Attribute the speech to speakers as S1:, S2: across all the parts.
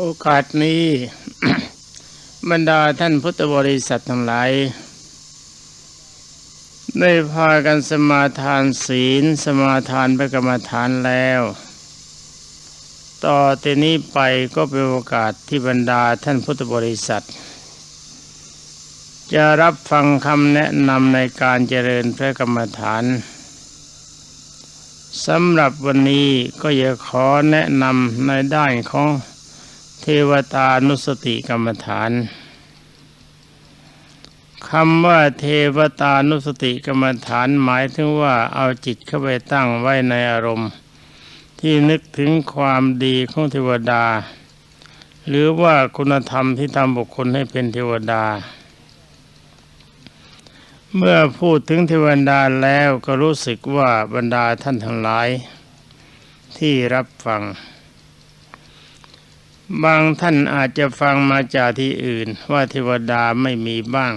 S1: โอกาสนี้ บรรดาท่านพุทธบริษัททั้งหลาย ได้พากันสมาทานศีล สมาทานพระกรรมฐานแล้ว ต่อแต่นี้ไปก็เป็นโอกาสที่บรรดาท่านพุทธบริษัท จะรับฟังคำแนะนำในการเจริญพระกรรมฐานสำหรับวันนี้ก็อยากขอแนะนำในด้านของ เทวตานุสติกรรมฐานคำว่าเทวตานุสติกรรมฐานหมายถึงว่าเอาจิตเข้าไปตั้งไว้ในอารมณ์ ที่นึกถึงความดีของเทวดา หรือว่าคุณธรรมที่ทำบุคคลให้เป็นเทวดา เมื่อพูดถึงเทวดาแล้วก็รู้สึกว่าบรรดาท่านทั้งหลาย ที่รับฟัง บางท่านอาจจะฟังมาจากที่อื่นว่าเทวดาไม่มีบ้าง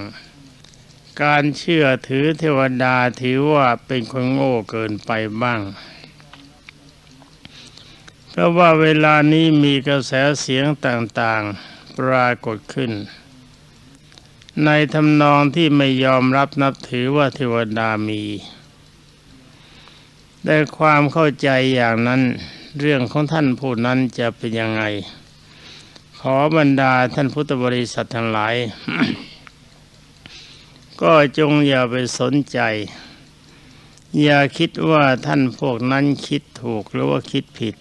S1: การเชื่อถือเทวดาถือว่าเป็นคนโง่เกินไปบ้าง เพราะว่าเวลานี้มีกระแสเสียงต่างๆปรากฏขึ้น ในทำนองที่ไม่ยอมรับนับถือว่าเทวดามี แต่ความเข้าใจอย่างนั้นเรื่องของท่านผู้นั้นจะเป็นยังไง ขอบรรดาท่านพุทธบริษัททั้งหลาย ก็จงอย่าไปสนใจ อย่าคิดว่าท่านพวกนั้นคิดถูกหรือว่าคิดผิด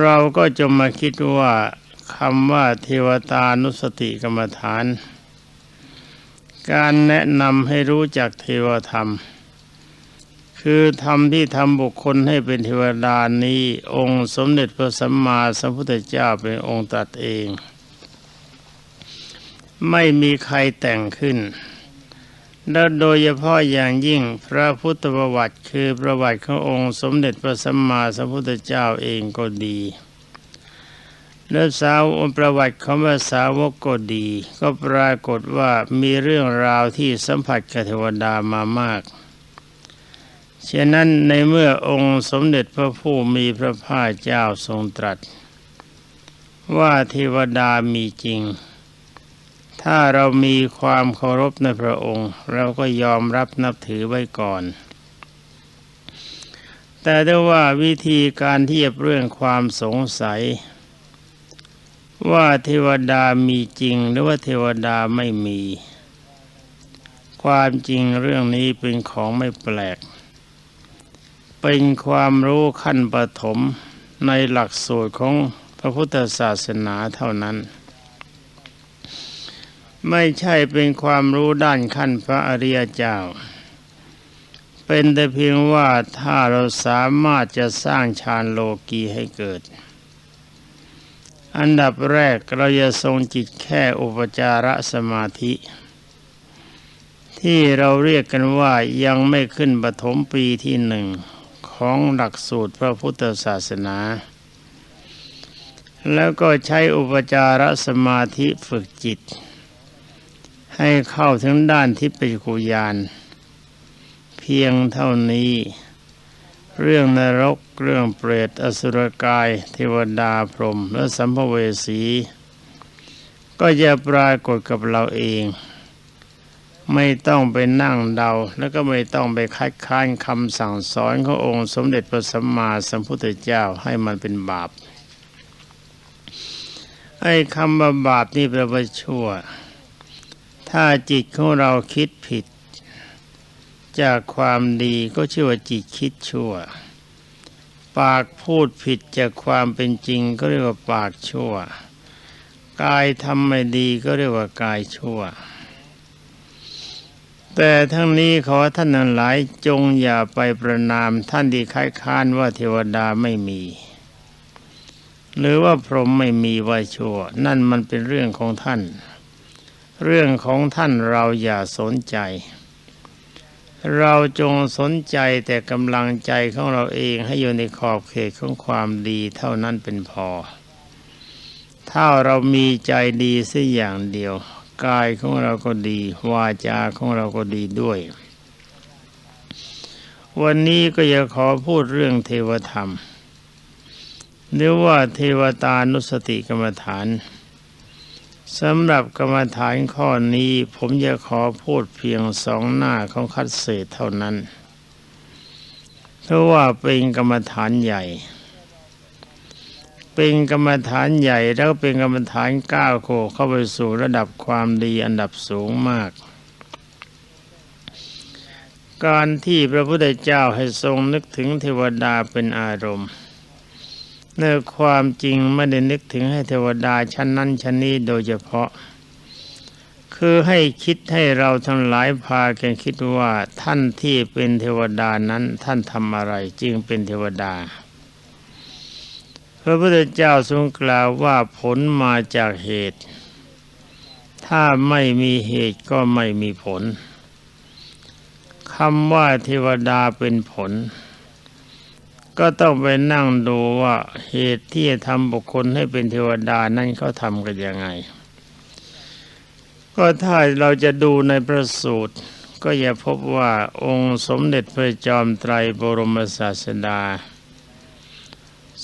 S1: เราก็จงมาคิดว่าคำว่าเทวตานุสติกรรมฐาน การแนะนำให้รู้จักเทวธรรม คือธรรมที่ทำบุคคลให้เป็นเทวดานี้ องค์สมเด็จพระสัมมาสัมพุทธเจ้าเป็นองค์ตรัสเอง ไม่มีใครแต่งขึ้น และโดยเฉพาะอย่างยิ่งพระพุทธประวัติคือประวัติขององค์สมเด็จพระสัมมาสัมพุทธเจ้าเองก็ดีและสาวประวัติของพระสาวกก็ดี ก็ปรากฏว่ามีเรื่องราวที่สัมผัสกับเทวดามามาก ฉะนั้นในเมื่อองค์สมเด็จพระผู้มีพระภาคเจ้าทรงตรัส ว่าเทวดามีจริง ถ้าเรามีความเคารพในพระองค์ เราก็ยอมรับนับถือไว้ก่อน แต่ได้ว่าวิธีการเที่จะเรื่องความสงสัย ว่าเทวดามีจริงหรือว่าเทวดาไม่มี ความจริงเรื่องนี้เป็นของไม่แปลก เป็นความรู้ขั้นปฐมในหลักสูตรของพระพุทธศาสนาเท่านั้น ไม่ใช่เป็นความรู้ด้านขั้นพระอริยเจ้า เป็นแต่เพียงว่าถ้าเราสามารถจะสร้างฌานโลกีให้เกิด อันดับแรกเราจะทรงจิตแค่อุปจารสมาธิที่เราเรียกกันว่ายังไม่ขึ้นปฐมปีที่หนึ่ง ของหลักสูตรพระพุทธศาสนา แล้วก็ใช้อุปจารสมาธิฝึกจิต ให้เข้าถึงด้านทิพยกุยานเพียงเท่านี้ เรื่องนรกเรื่องเปรตอสุรกาย เทวดาพรหมและสัมภเวสี ก็จะปรากฏกับเราเอง ไม่ต้องไปนั่งเดา แล้วก็ไม่ต้องไปคัดค้านคำสั่งสอนขององค์สมเด็จพระสัมมาสัมพุทธเจ้าให้มันเป็นบาปไอ้คำว่าบาปนี่แปลว่าชั่ว ถ้าจิตของเราคิดผิด จากความดีก็ชื่อว่าจิตคิดชั่ว ปากพูดผิดจากความเป็นจริงก็เรียกว่าปากชั่ว กายทำไม่ดีก็เรียกว่ากายชั่ว แต่ทั้งนี้ขอท่านทั้งหลายจงอย่าไปประนามท่านที่ค้ายค้านว่าเทวดาไม่มี หรือว่าพรหมไม่มีว่าชั่ว นั่นมันเป็นเรื่องของท่าน เรื่องของท่านเราอย่าสนใจ เราจงสนใจแต่กำลังใจของเราเองให้อยู่ในขอบเขตของความดีเท่านั้นเป็นพอ ถ้าเรามีใจดีสักอย่างเดียว กายของเราก็ดี วาจาของเราก็ดีด้วย วันนี้ก็อยากขอพูดเรื่องเทวธรรมหรือว่าเทวตานุสติกรรมฐานสำหรับกรรมฐานข้อนี้ผมจะขอพูดเพียงสองหน้าของคัดเศษเท่านั้น เพราะว่าเป็นกรรมฐานใหญ่ เป็นกรรมฐานใหญ่แล้วเป็นกรรมฐานก้าวโคเข้าไปสู่ระดับความดีอันดับสูงมาก การที่พระพุทธเจ้าให้ทรงนึกถึงเทวดาเป็นอารมณ์เนื้อความจริงไม่ได้นึกถึงให้เทวดาชั้นนั้นชั้นนี้โดยเฉพาะ คือให้คิดให้เราทั้งหลายพากันคิดว่าท่านที่เป็นเทวดานั้นท่านทำอะไรจึงเป็นเทวดา พระพุทธเจ้าทรงกล่าวว่าผลมาจากเหตุ ถ้าไม่มีเหตุก็ไม่มีผลคำว่าเทวดาเป็นผล ก็ต้องไปนั่งดูว่าเหตุที่จะทำบุคคลให้เป็นเทวดานั้นเขาทำกันยังไง ก็ถ้าเราจะดูในพระสูตร ก็อย่าพบว่าองค์สมเด็จพระจอมไตรบรมศาสดา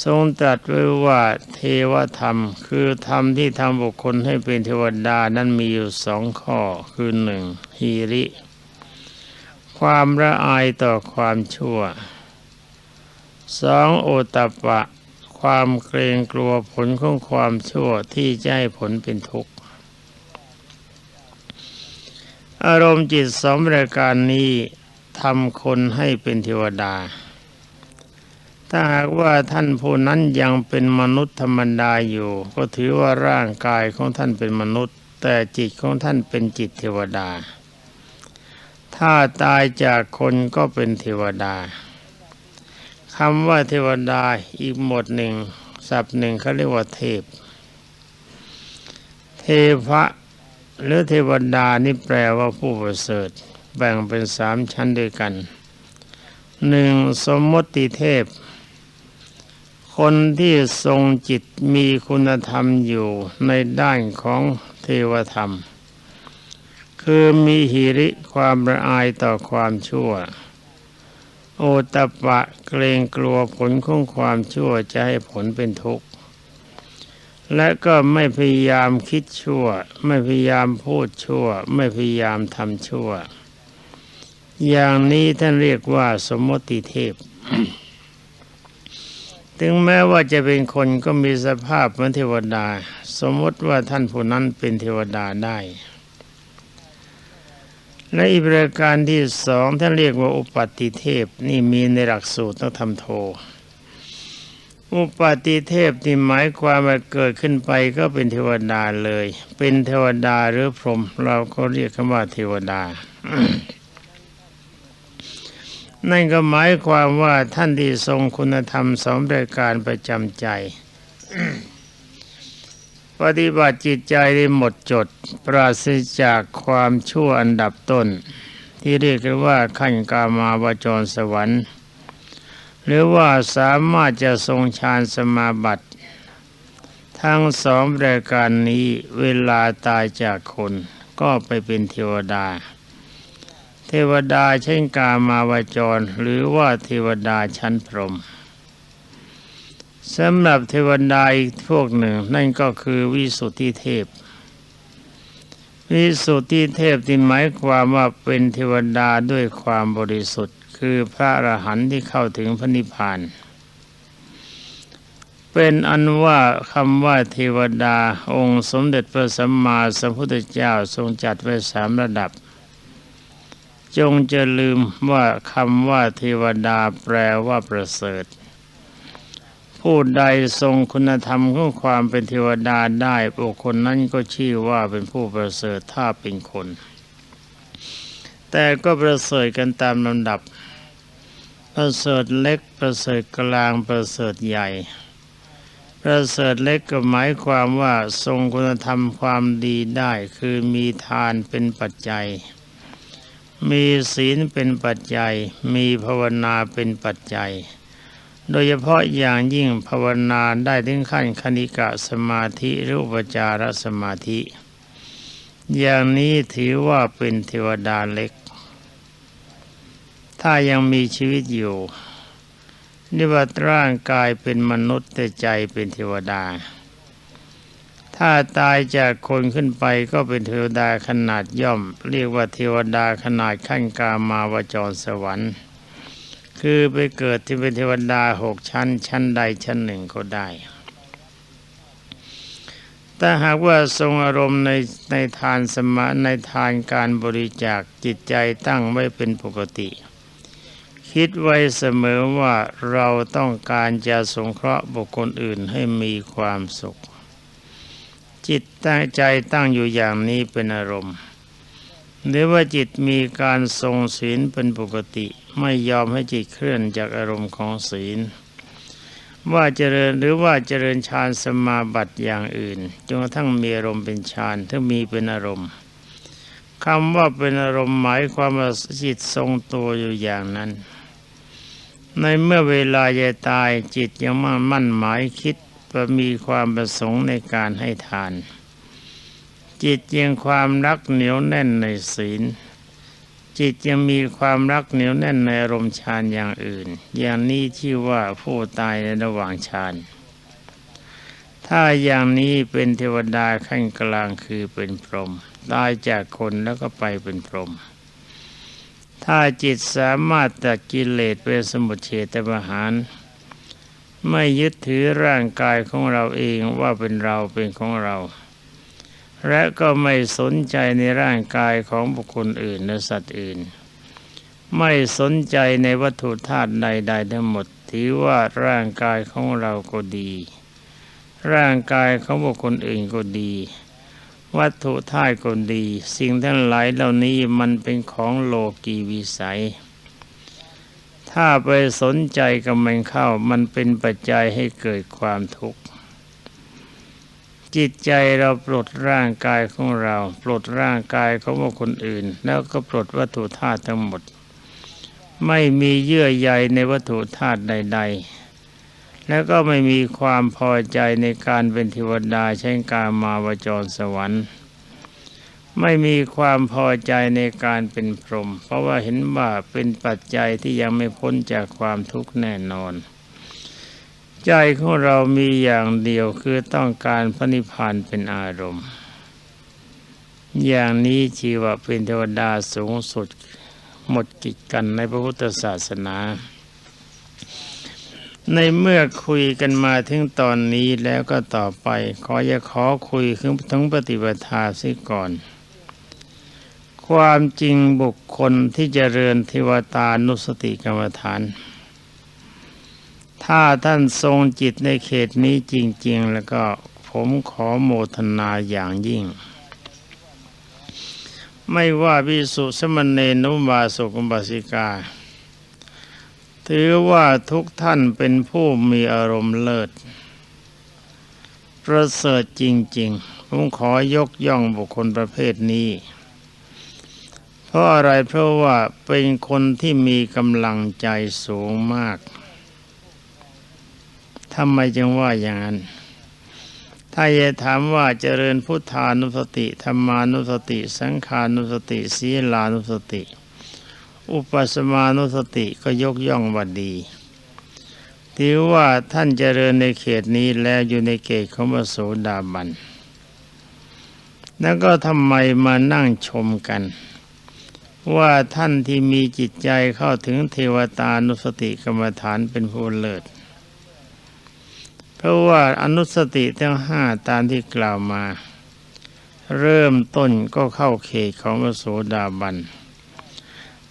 S1: ทรงตรัสไว้ว่าเทวธรรม คือธรรมที่ทำบุคคลให้เป็นเทวดานั้นมีอยู่สองข้อคือหนึ่งฮีริ ความละอายต่อความชั่วสองโอตปปะความเกรงกลัวผลของความชั่วที่จะให้ผลเป็นทุกข์ อารมณ์จิตสองรายการนี้ทำคนให้เป็นเทวดา ถ้าหากว่าท่านผู้นั้นยังเป็นมนุษย์ธรรมดาอยู่ ก็ถือว่าร่างกายของท่านเป็นมนุษย์ แต่จิตของท่านเป็นจิตเทวดา ถ้าตายจากคนก็เป็นเทวดาคำว่าเทวดาอีกหมดหนึ่งศัพท์หนึ่งเขาเรียกว่าเทพ เทพะหรือเทวดานี่แปลว่าผู้ประเสริฐ แบ่งเป็นสามชั้นด้วยกันหนึ่งสมมติเทพ คนที่ทรงจิตมีคุณธรรมอยู่ในด้านของเทวธรรม คือมีหิริความละอายต่อความชั่ว โอตปปะเกรงกลัวผลของความชั่วจะให้ผลเป็นทุกข์ และก็ไม่พยายามคิดชั่ว ไม่พยายามพูดชั่ว ไม่พยายามทำชั่ว อย่างนี้ท่านเรียกว่าสมมติเทพ ถึงแม้ว่าจะเป็นคนก็มีสภาพเหมือนเทวดา สมมติว่าท่านผู้นั้นเป็นเทวดาได้ และอีกประการที่สองท่านเรียกว่าอุปัติเทพนี่มีในหลักสูตรต้องทำโท อุปัติเทพที่หมายความว่าเกิดขึ้นไปก็เป็นเทวดาเลย เป็นเทวดาหรือพรหมเราก็เรียกคำว่าเทวดา นั่นก็หมายความว่าท่านที่ทรงคุณธรรมสองรายการประจำใจ ปฏิบัติจิตใจได้หมดจด ปราศจากความชั่วอันดับต้น ที่เรียกกันว่าขั้นกามาวจรสวรรค์ หรือว่าสามารถจะทรงฌานสมาบัติ ทั้งสองรายการนี้เวลาตายจากคนก็ไปเป็นเทวดา เทวดาเช่นกามาวจร หรือว่าเทวดาชั้นพรหมสำหรับเทวดาอีกพวกหนึ่ง นั่นก็คือวิสุทธิเทพ วิสุทธิเทพที่หมายความว่าเป็นเทวดาด้วยความบริสุทธิ์ คือพระอรหันต์ที่เข้าถึงพระนิพพาน เป็นอันว่าคำว่าเทวดาองค์สมเด็จพระสัมมาสัมพุทธเจ้าทรงจัดไว้สามระดับ จงจะลืมว่าคำว่าเทวดาแปลว่าประเสริฐ ผู้ใดทรงคุณธรรมของความเป็นเทวดาได้บุคคลนั้นก็ชื่อว่าเป็นผู้ประเสริฐถ้าเป็นคน แต่ก็ประเสริฐกันตามลำดับ ประเสริฐเล็กประเสริฐกลางประเสริฐใหญ่ ประเสริฐเล็กก็หมายความว่าทรงคุณธรรมความดีได้คือมีทานเป็นปัจจัย มีศีลเป็นปัจจัย มีภาวนาเป็นปัจจัย โดยเฉพาะอย่างยิ่งภาวนาได้ถึงขั้นคณิกะสมาธิหรืออุปจารสมาธิ อย่างนี้ถือว่าเป็นเทวดาเล็ก ถ้ายังมีชีวิตอยู่นี่ว่าร่างกายเป็นมนุษย์แต่ใจเป็นเทวดา ถ้าตายจากคนขึ้นไปก็เป็นเทวดาขนาดย่อม เรียกว่าเทวดาขนาดขั้นกามาวจรสวรรค์ คือไปเกิดที่เป็นเทวดาหกชั้น ชั้นใดชั้นหนึ่งก็ได้ถ้าหากว่าทรงอารมณ์ในในทานสมาในทานการบริจาคจิตใจตั้งไว้เป็นปกติ คิดไว้เสมอว่าเราต้องการจะสงเคราะห์บุคคลอื่นให้มีความสุข จิตตั้งใจตั้งอยู่อย่างนี้เป็นอารมณ์ หรือว่าจิตมีการทรงศีลเป็นปกติ ไม่ยอมให้จิตเคลื่อนจากอารมณ์ของศีล ว่าเจริญหรือว่าเจริญฌานสมาบัติอย่างอื่นจนกระทั่งมีอารมณ์เป็นฌานถ้ามีเป็นอารมณ์คำว่าเป็นอารมณ์หมายความว่าจิตทรงตัวอยู่อย่างนั้น ในเมื่อเวลาจะตายจิตยังมั่นมั่นหมายคิด ว่ามีความประสงค์ในการให้ทาน จิตยังความรักเหนียวแน่นในศีล จิตยังมีความรักเหนียวแน่นในอารมณ์ฌานอย่างอื่น อย่างนี้ที่ว่าผู้ตายในระหว่างฌานถ้าอย่างนี้เป็นเทวดาขั้นกลางคือเป็นพรหมตายจากคนแล้วก็ไปเป็นพรหมถ้าจิตสามารถตัดกิเลสเป็นสมุทเฉตประหาร ไม่ยึดถือร่างกายของเราเองว่าเป็นเราเป็นของเรา และก็ไม่สนใจในร่างกายของบุคคลอื่นและสัตว์อื่น ไม่สนใจในวัตถุธาตุใดๆทั้งหมดถือว่าร่างกายของเราก็ดี ร่างกายของบุคคลอื่นก็ดี วัตถุธาตุก็ดี สิ่งทั้งหลายเหล่านี้มันเป็นของโลกีวิสัย ถ้าไปสนใจกับมันเข้า มันเป็นปัจจัยให้เกิดความทุกข์จิตใจเราปลดร่างกายของเรา ปลดร่างกายของคคลอื่น แล้วก็ปลดวัตถุธาตุทั้งหมด ไม่มีเยื่อใยในวัตถุธาตุใด ๆ แล้วก็ไม่มีความพอใจในการเป็นเทวดาใช้การมาวจรสวรรค์ ไม่มีความพอใจในการเป็นพรหมเพราะว่าเห็นว่าเป็นปัจจัยที่ยังไม่พ้นจากความทุกข์แน่นอน ใจของเรามีอย่างเดียวคือต้องการพระนิพพานเป็นอารมณ์ อย่างนี้ชีวะเป็นเทวดาสูงสุดหมดกิจกันในพระพุทธศาสนา ในเมื่อคุยกันมาถึงตอนนี้แล้วก็ต่อไป ขอจะขอคุยถึงปฏิปทาซิก่อน ความจริงบุคคลที่จเจริญเทวตานุสติกรรมฐาน ถ้าท่านทรงจิตในเขตนี้จริง ๆ แล้วก็ผมขอโมทนาอย่างยิ่ง ไม่ว่าพิสุสมณเณรนุบาสุกุบาสิกา ถือว่าทุกท่านเป็นผู้มีอารมณ์เลิศ ประเสริฐจริง ๆ ผมขอยกย่องบุคคลประเภทนี้ เพราะอะไรเพราะว่าเป็นคนที่มีกำลังใจสูงมากทำไมจึงว่าอย่างนั้น ถ้าจะถามว่าเจริญพุทธานุสติธรรมานุสติ สังขานุสติ ศีลานุสติ อุปสมานุสติก็ยกย่องว่าดีถือว่าท่านเจริญในเขตนี้แล้วอยู่ในเขตของพระโสดาบัน แล้วก็ทำไมมานั่งชมกัน ว่าท่านที่มีจิตใจเข้าถึงเทวตานุสติกรรมฐานเป็นผู้เลิศ เพราะว่าอนุสติทั้งห้าตามที่กล่าวมา เริ่มต้นก็เข้าเขตของพระโสดาบัน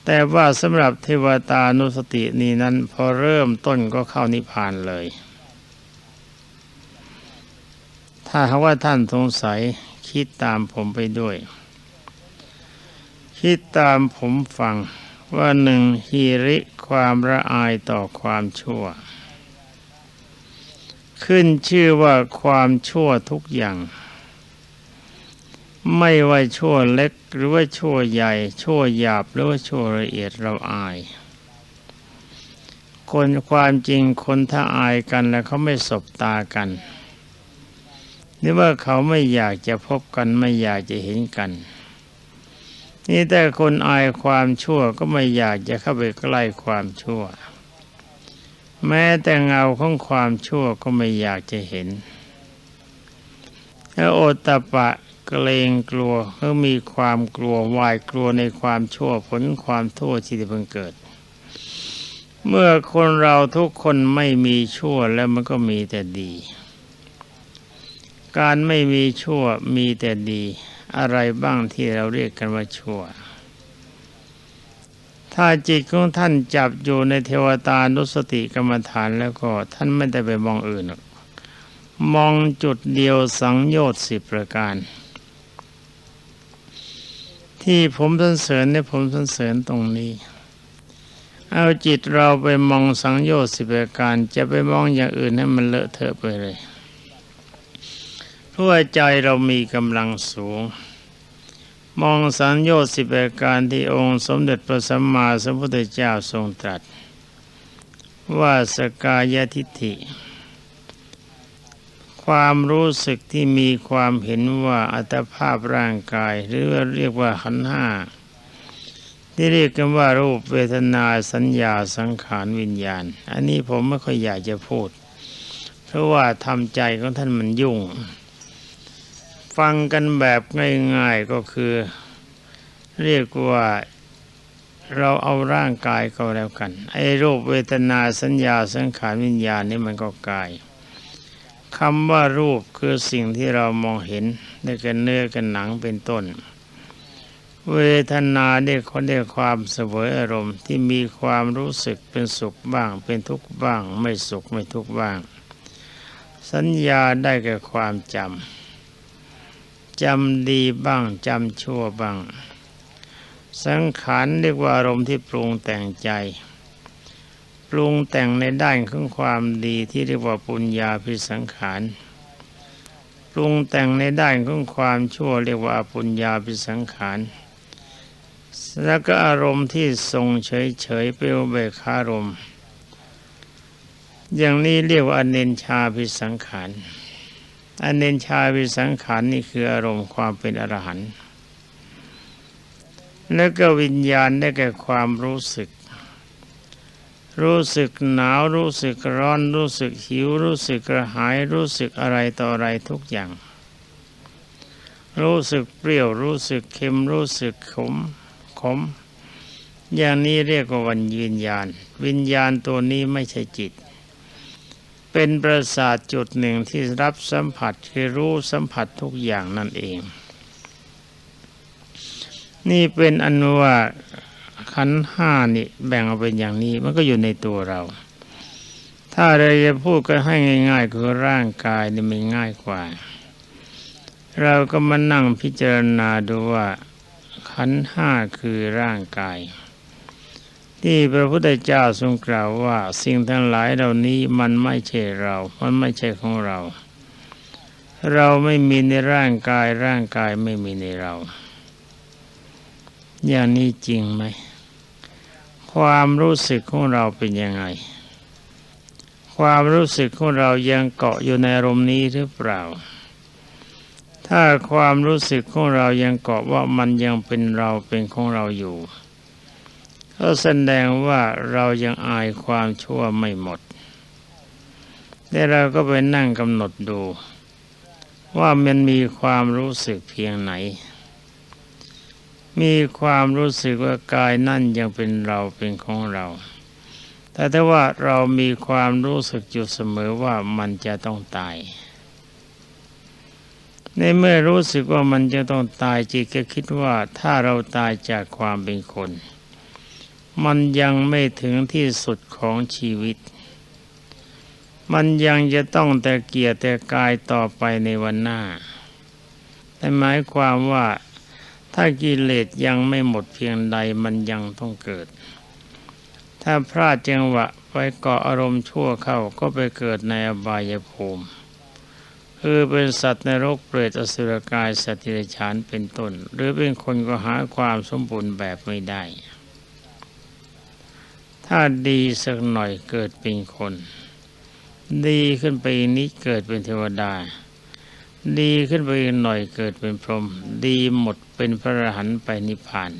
S1: แต่ว่าสำหรับเทวตานุสตินี้นั้นพอเริ่มต้นก็เข้านิพพานเลย ถ้าหากว่าท่านสงสัยคิดตามผมไปด้วย คิดตามผมฟังว่าหนึ่งฮีริความละอายต่อความชั่ว ขึ้นชื่อว่าความชั่วทุกอย่าง ไม่ว่าชั่วเล็กหรือว่าชั่วใหญ่ ชั่วหยาบหรือว่าชั่วละเอียดเราอาย คนความจริงคนถ้าอายกันแล้วเขาไม่สบตากันหรือว่าเขาไม่อยากจะพบกันไม่อยากจะเห็นกัน นี่แต่คนอายความชั่วก็ไม่อยากจะเข้าไปใกล้ความชั่ว แม้แต่เงาของความชั่วก็ไม่อยากจะเห็นแล้วโอตตะปะเกรงกลัวก็มีความกลัววายกลัวในความชั่วผลความโทษที่จะเพิ่งเกิด เมื่อคนเราทุกคนไม่มีชั่วแล้วมันก็มีแต่ดี การไม่มีชั่วมีแต่ดี อะไรบ้างที่เราเรียกกันว่าชั่ว ถ้าจิตของท่านจับอยู่ในเทวตานุสติกรรมฐานแล้วก็ท่านไม่ได้ไปมองอื่น มองจุดเดียวสังโยชน์สิบประการ ที่ผมสรรเสริญเนี่ยผมสรรเสริญตรงนี้เอาจิตเราไปมองสังโยชน์สิบประการ จะไปมองอย่างอื่นให้มันเลอะเทอะไปเลย เพราะว่าใจเรามีกำลังสูง มองสังโยชน์สิบประการที่องค์สมเด็จพระสัมมาสัมพุทธเจ้าทรงตรัส ว่าสกายทิฏฐิ ความรู้สึกที่มีความเห็นว่าอัตภาพร่างกาย หรือว่าเรียกว่าขันห้าที่เรียกกันว่ารูปเวทนาสัญญาสังขารวิญญาณ อันนี้ผมไม่ค่อยอยากจะพูด เพราะว่าทำใจของท่านมันยุ่ง ฟังกันแบบง่ายๆก็คือ เรียกว่าเราเอาร่างกายก็แล้วกัน ไอ้รูปเวทนาสัญญาสังขารวิญญาณนี่มันก็กายคำว่ารูปคือสิ่งที่เรามองเห็นได้กันเนื้อกันหนังเป็นต้น เวทนาได้คนได้ความเสวยอารมณ์ที่มีความรู้สึกเป็นสุขบ้าง เป็นทุกข์บ้าง ไม่สุขไม่ทุกข์บ้าง สัญญาได้แก่ความจำ จำดีบ้าง จำชั่วบ้าง สังขารเรียกว่าอารมณ์ที่ปรุงแต่งใจ ปรุงแต่งในด้านของความดีที่เรียกว่าปุญญาพิสังขารปรุงแต่งในด้านของความชั่วเรียกว่าปุญญาพิสังขารแล้วก็อารมณ์ที่ทรงเฉยเฉยๆเปลวเบคารมณ์อย่างนี้เรียกว่าอเนนชาพิสังขาร อเนนชาพิสังขารนี่คืออารมณ์ความเป็นอรหันต์แล้วก็วิญญาณได้แก่ความรู้สึก รู้สึกหนาวรู้สึกร้อน รู้สึกหิว รู้สึกกระหาย รู้สึกอะไรต่ออะไรทุกอย่าง รู้สึกเปรี้ยวรู้สึกเค็มรู้สึกขมขม อย่างนี้เรียกว่าวันวิญญาณ วิญญาณตัวนี้ไม่ใช่จิต เป็นประสาทจุดหนึ่งที่รับสัมผัสคือรู้สัมผัสทุกอย่างนั่นเอง นี่เป็นอนุว่าขันห้านี่แบ่งออกเป็นอย่างนี้มันก็อยู่ในตัวเรา ถ้าเราจะพูดก็ให้ง่าย ๆ คือร่างกายนี่มันง่ายกว่า เราก็มานั่งพิจารณาดูว่าขันห้าคือร่างกาย ที่พระพุทธเจ้าทรงกล่าวว่าสิ่งทั้งหลายเหล่านี้มันไม่ใช่เรา มันไม่ใช่ของเรา เราไม่มีในร่างกายร่างกายไม่มีในเรา อย่างนี้จริงไหม ความรู้สึกของเราเป็นยังไง ความรู้สึกของเรายังเกาะอยู่ในอารมณ์นี้หรือเปล่า ถ้าความรู้สึกของเรายังเกาะว่ามันยังเป็นเราเป็นของเราอยู่ ก็แสดงว่าเรายังอายความชั่วไม่หมดแต่เราก็ไปนั่งกำหนดดู ว่ามันมีความรู้สึกเพียงไหน มีความรู้สึกว่ากายนั่นยังเป็นเราเป็นของเรา แต่ถ้าว่าเรามีความรู้สึกอยู่เสมอว่ามันจะต้องตาย ในเมื่อรู้สึกว่ามันจะต้องตายจิตก็คิดว่าถ้าเราตายจากความเป็นคน มันยังไม่ถึงที่สุดของชีวิต มันยังจะต้องแต่เกียรแต่กายต่อไปในวันหน้า แต่หมายความว่าถ้ากิเลสยังไม่หมดเพียงใดมันยังต้องเกิด ถ้าพลาดจังหวะไปเกาะอารมณ์ชั่วเข้าก็ไปเกิดในอบายภูมิคือเป็นสัตว์ในโรกเปรตอสุรกายสัตว์ทิรฉานเป็นต้น หรือเป็นคนก็หาความสมบูรณ์แบบไม่ได้ ถ้าดีสักหน่อยเกิดเป็นคน ดีขึ้นไปอีกนิดเกิดเป็นเทวดา ดีขึ้นไปอีกหน่อยเกิดเป็นพรหมดีหมดเป็นพระอรหันต์ไปนิพพาน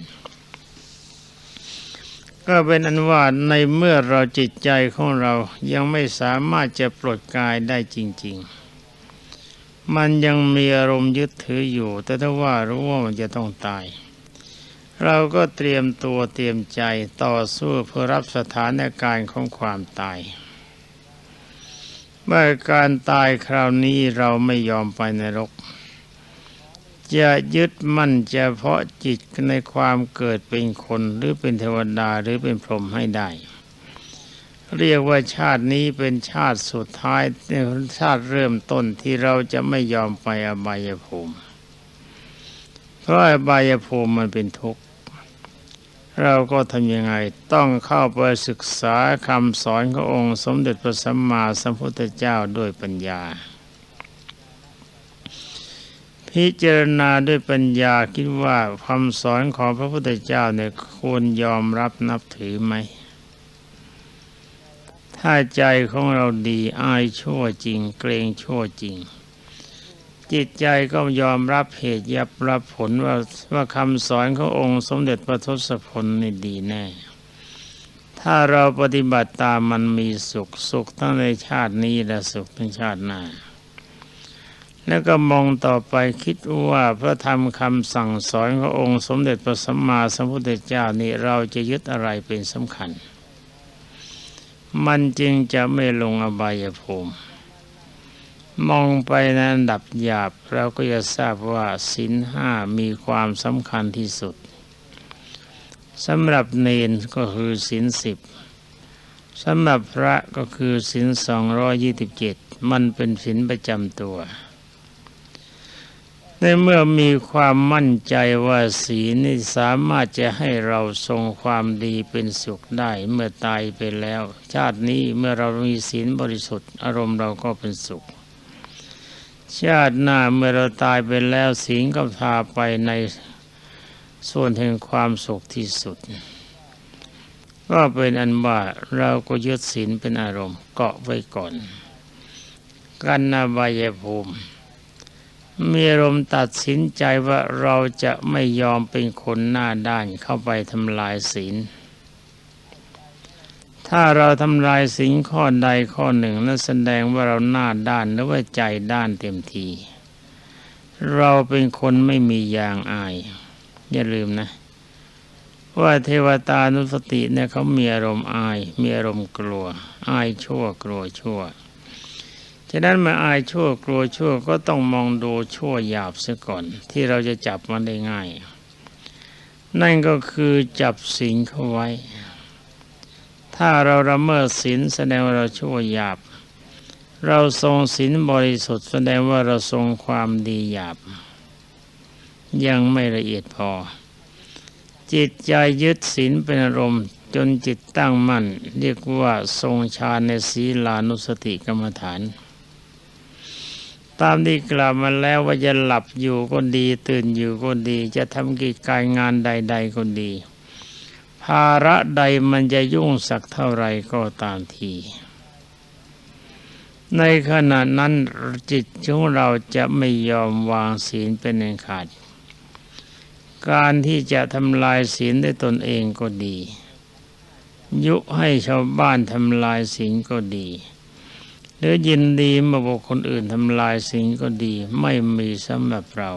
S1: ก็เป็นอันว่าในเมื่อเราจิตใจของเรายังไม่สามารถจะปลดกายได้จริง ๆ มันยังมีอารมณ์ยึดถืออยู่ แต่ถ้าว่ารู้ว่ามันจะต้องตาย เราก็เตรียมตัวเตรียมใจต่อสู้เพื่อรับสถานการณ์ของความตาย เมื่อการตายคราวนี้เราไม่ยอมไปนรก จะยึดมั่นเฉพาะจิตในความเกิดเป็นคนหรือเป็นเทวดาหรือเป็นพรหมให้ได้ เรียกว่าชาตินี้เป็นชาติสุดท้ายชาติเริ่มต้นที่เราจะไม่ยอมไปอบายภูมิเพราะอบายภูมิมันเป็นทุกข์ เราก็ทำยังไงต้องเข้าไปศึกษาคำสอนขององค์ สมเด็จพระสัมมาสัมพุทธเจ้าด้วยปัญญา พิจารณาด้วยปัญญาคิดว่าคำสอนของพระพุทธเจ้าเนี่ยควรยอมรับนับถือไหม ถ้าใจของเราดีอายชั่วจริง เกรงชั่วจริง จิตใจก็ยอมรับเหตุยับรับผลว่าว่าคำสอนขององค์สมเด็จพระทศพลนี่ดีแน่ ถ้าเราปฏิบัติตามมันมีสุขสุขทั้งในชาตินี้และสุขทั้งชาติหน้า แล้วก็มองต่อไปคิดว่าพระธรรมคำสั่งสอนขององค์สมเด็จพระสัมมาสัมพุทธเจ้านี่เราจะยึดอะไรเป็นสำคัญ มันจึงจะไม่ลงอบายภูมิ มองไปในอันดับหยาบเราก็จะทราบว่าศีลห้ามีความสำคัญที่สุดสำหรับเนนก็คือศีลสิบสำหรับพระก็คือศีลสองร้อยี่สิบเจ็ดมันเป็นศีลประจำตัว ในเมื่อมีความมั่นใจว่าศีลนี่สามารถจะให้เราทรงความดีเป็นสุขได้เมื่อตายไปแล้ว ชาตินี้เมื่อเรามีศีลบริสุทธิ์อารมณ์เราก็เป็นสุข ชาติหน้าเมื่อเราตายไปแล้วศีลก็พาไปในส่วนแห่งความสุขที่สุด ก็เป็นอันว่าเราก็ยึดศีลเป็นอารมณ์เกาะไว้ก่อน กันนาบายภูมิ มีอารมณ์ตัดสินใจว่าเราจะไม่ยอมเป็นคนหน้าด้านเข้าไปทำลายศีล ถ้าเราทำลายศีลข้อใดข้อหนึ่งนั่นแสดงว่าเราหน้าด้านหรือว่าใจด้านเต็มที เราเป็นคนไม่มียางอาย อย่าลืมนะ ว่าเทวตานุสติเนี่ยเขามีอารมณ์อาย มีอารมณ์กลัว อายชั่วกลัวชั่วฉะนั้นเมื่ออายชั่วกลัวชั่วก็ต้องมองดูชั่วหยาบเสียก่อน ที่เราจะจับมันได้ง่าย นั่นก็คือจับสิงเข้าไว้ ถ้าเราละเมิดศีลแสดงว่าเราชั่วหยาบ เราทรงศีลบริสุทธิ์แสดงว่าเราทรงความดีหยาบ ยังไม่ละเอียดพอ จิตใจยึดศีลเป็นอารมณ์จนจิตตั้งมั่น เรียกว่าทรงฌานในศีลานุสติกรรมฐาน ตามที่กล่าวมาแล้วว่าจะหลับอยู่ก็ดี ตื่นอยู่ก็ดี จะทำกิจการงานใด ๆก็ดี ภาระใดมันจะยุ่งสักเท่าไรก็ตามที ในขณะนั้นจิตของเราจะไม่ยอมวางศีลเป็นอันขาด การที่จะทำลายศีลได้ตนเองก็ดี ยุให้ชาวบ้านทำลายศีลก็ดี หรือยินดีมาบอกคนอื่นทำลายศีลก็ดีไม่มีสำหรับเรา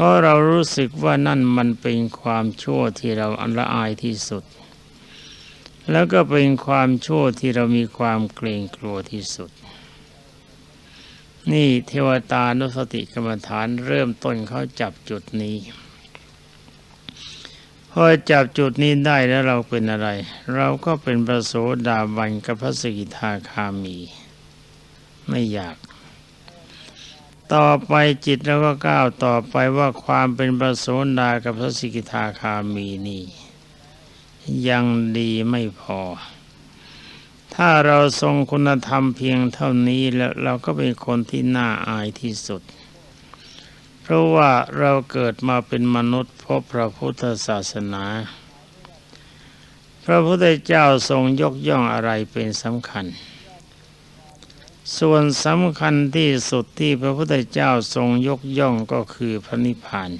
S1: ราะเรารู้สึกว่านั่นมันเป็นความชั่วที่เราอันละอายที่สุด แล้วก็เป็นความชั่วที่เรามีความเกรงกลัวที่สุด นี่เทวตานุสติกรรมฐานเริ่มต้นเขาจับจุดนี้พอจับจุดนี้ได้แล้วเราเป็นอะไร เราก็เป็นพระโสดาบันกับพระสกิทาคามี ไม่อยาก ต่อไปจิตเราก็ก้าวต่อไปว่าความเป็นพระโสดากับพระสกิทาคามีนี่ ยังดีไม่พอ ถ้าเราทรงคุณธรรมเพียงเท่านี้แล้วเราก็เป็นคนที่น่าอายที่สุด เพราะว่าเราเกิดมาเป็นมนุษย์พบพระพุทธศาสนา พระพุทธเจ้าทรงยกย่องอะไรเป็นสำคัญ ส่วนสำคัญที่สุดที่พระพุทธเจ้าทรงยกย่องก็คือพระนิพพาน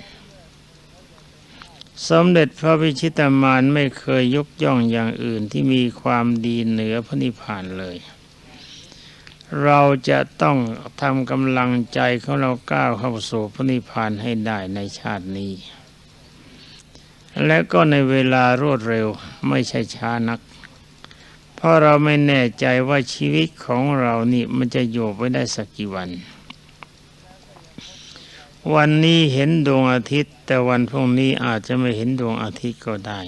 S1: สมเด็จพระพิชิตามานไม่เคยยกย่องอย่างอื่นที่มีความดีเหนือพระนิพพานเลย เราจะต้องทำกำลังใจของเราก้าวเข้าสู่พระนิพพานให้ได้ในชาตินี้ และก็ในเวลารวดเร็วไม่ใช่ช้านัก เพราะเราไม่แน่ใจว่าชีวิตของเรานี่มันจะอยู่ไปได้สักกี่วัน วันนี้เห็นดวงอาทิตย์ แต่วันพรุ่งนี้อาจจะไม่เห็นดวงอาทิตย์ก็ได้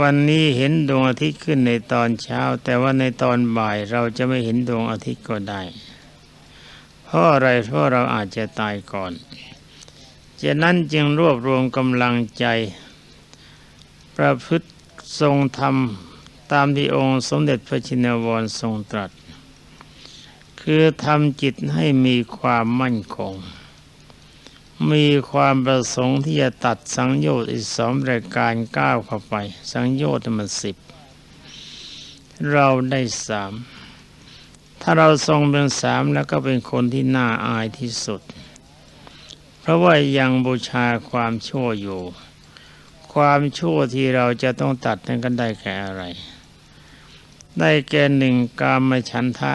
S1: วันนี้เห็นดวงอาทิตย์ขึ้นในตอนเช้า แต่ว่าในตอนบ่ายเราจะไม่เห็นดวงอาทิตย์ก็ได้ เพราะอะไรเพราะเราอาจจะตายก่อนฉะนั้นจึงรวบรวมกำลังใจ ประพฤติทรงธรรม ตามที่องค์สมเด็จพระชินวรทรงตรัส คือทำจิตให้มีความมั่นคง มีความประสงค์ที่จะตัดสังโยชน์อีกสองรายการก้าวเข้าไป สังโยชน์มันสิบเราได้สามถ้าเราทรงเป็นสามแล้วก็เป็นคนที่น่าอายที่สุด เพราะว่ายังบูชาความชั่วอยู่ ความชั่วที่เราจะต้องตัดนั้นกันได้แก่อะไร ได้แก่หนึ่งกามฉันทะ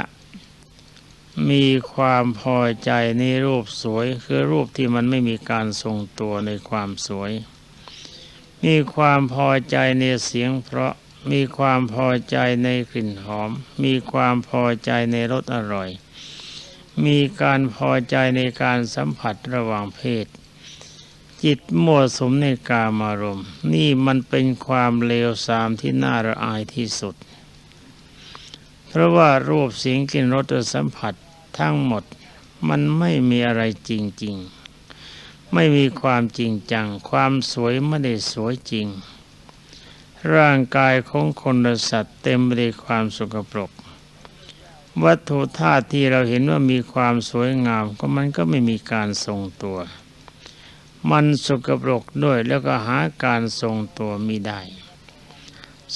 S1: มีความพอใจในรูปสวย คือรูปที่มันไม่มีการทรงตัวในความสวย มีความพอใจในเสียงเพราะมีความพอใจในกลิ่นหอม มีความพอใจในรสอร่อย มีการพอใจในการสัมผัสระหว่างเพศ จิตมั่วสมในกามารมณ์ นี่มันเป็นความเลวทรามที่น่าระอายที่สุด เพราะว่ารูปเสียงกลิ่นรสสัมผัสทั้งหมดมันไม่มีอะไรจริง ๆ ไม่มีความจริงจัง ความสวยไม่ได้สวยจริง ร่างกายของคนและสัตว์เต็มไปด้วยความสกปรก วัตถุธาตุที่เราเห็นว่ามีความสวยงามก็มันก็ไม่มีการทรงตัว มันสกปรกด้วยแล้วก็หาการทรงตัวมิได้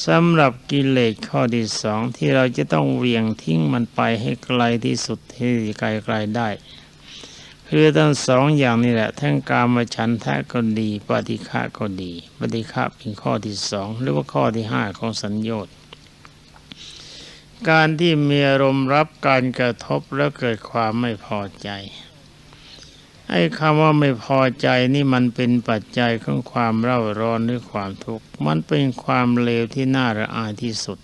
S1: สำหรับกิเลสข้อที่สองที่เราจะต้องเวียงทิ้งมันไปให้ไกลที่สุดที่ไกลๆได้ คือทั้งสองอย่างนี่แหละ ทั้งกามฉันทะก็ดี ปฏิฆะก็ดี ปฏิฆะเป็นข้อที่สองหรือว่าข้อที่ห้าของสัญญต์การที่มีอารมณ์รับการกระทบแล้วเกิดความไม่พอใจ ไอ้คำว่าไม่พอใจนี่มันเป็นปัจจัยของความเร่าร้อนหรือความทุกข์มันเป็นความเลวที่น่าระอายที่สุด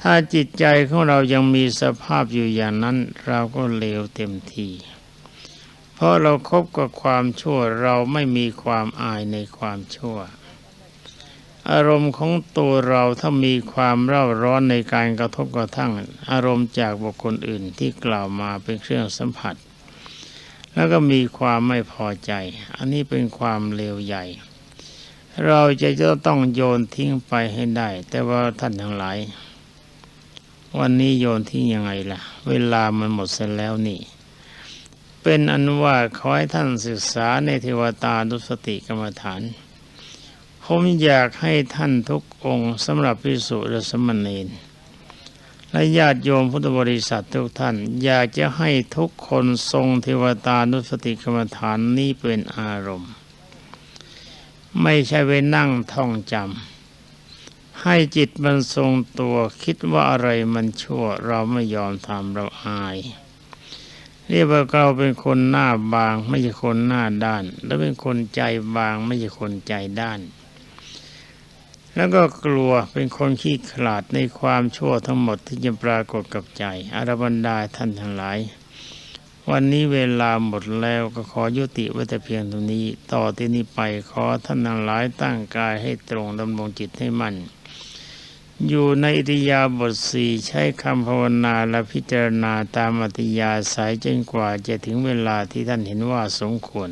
S1: ถ้าจิตใจของเรายังมีสภาพอยู่อย่างนั้น เราก็เลวเต็มที เพราะเราครบกับความชั่วเราไม่มีความอายในความชั่ว อารมณ์ของตัวเราถ้ามีความเร่าร้อนในการกระทบกระทั่ง อารมณ์จากบุคคลอื่นที่กล่าวมาเป็นเครื่องสัมผัส แล้วก็มีความไม่พอใจ อันนี้เป็นความเลวใหญ่ เราจะจะต้องโยนทิ้งไปให้ได้ แต่ว่าท่านทั้งหลาย วันนี้โยนทิ้งยังไงล่ะ เวลามันหมดเสร็จแล้วนี่ เป็นอันว่าขอให้ท่านศึกษาในเทวตาดุสติกรรมฐานผมอยากให้ท่านทุกองค์สำหรับพิสุและสมณเณร และญาติโยมพุทธบริษัททุกท่าน อยากจะให้ทุกคนทรงเทวตานุสติกรรมฐานนี้เป็นอารมณ์ ไม่ใช่ไปนั่งท่องจำให้จิตมันทรงตัวคิดว่าอะไรมันชั่วเราไม่ยอมทำเราอาย เรียกว่าเราเป็นคนหน้าบาง ไม่ใช่คนหน้าด้าน และเป็นคนใจบางไม่ใช่คนใจด้าน แล้วก็กลัวเป็นคนขี้ขลาดในความชั่วทั้งหมดที่จะปรากฏกับใจ อารบันดาท่านทั้งหลาย วันนี้เวลาหมดแล้วก็ขอยุติไว้แต่เพียงเท่านี้ ต่อที่นี้ไปขอท่านทั้งหลายตั้งกายให้ตรงดำรงจิตให้มั่น อยู่ในอิริยาบถสี่ใช้คำภาวนาและพิจารณาตามอัติยาสายจนกว่าจะถึงเวลาที่ท่านเห็นว่าสมควร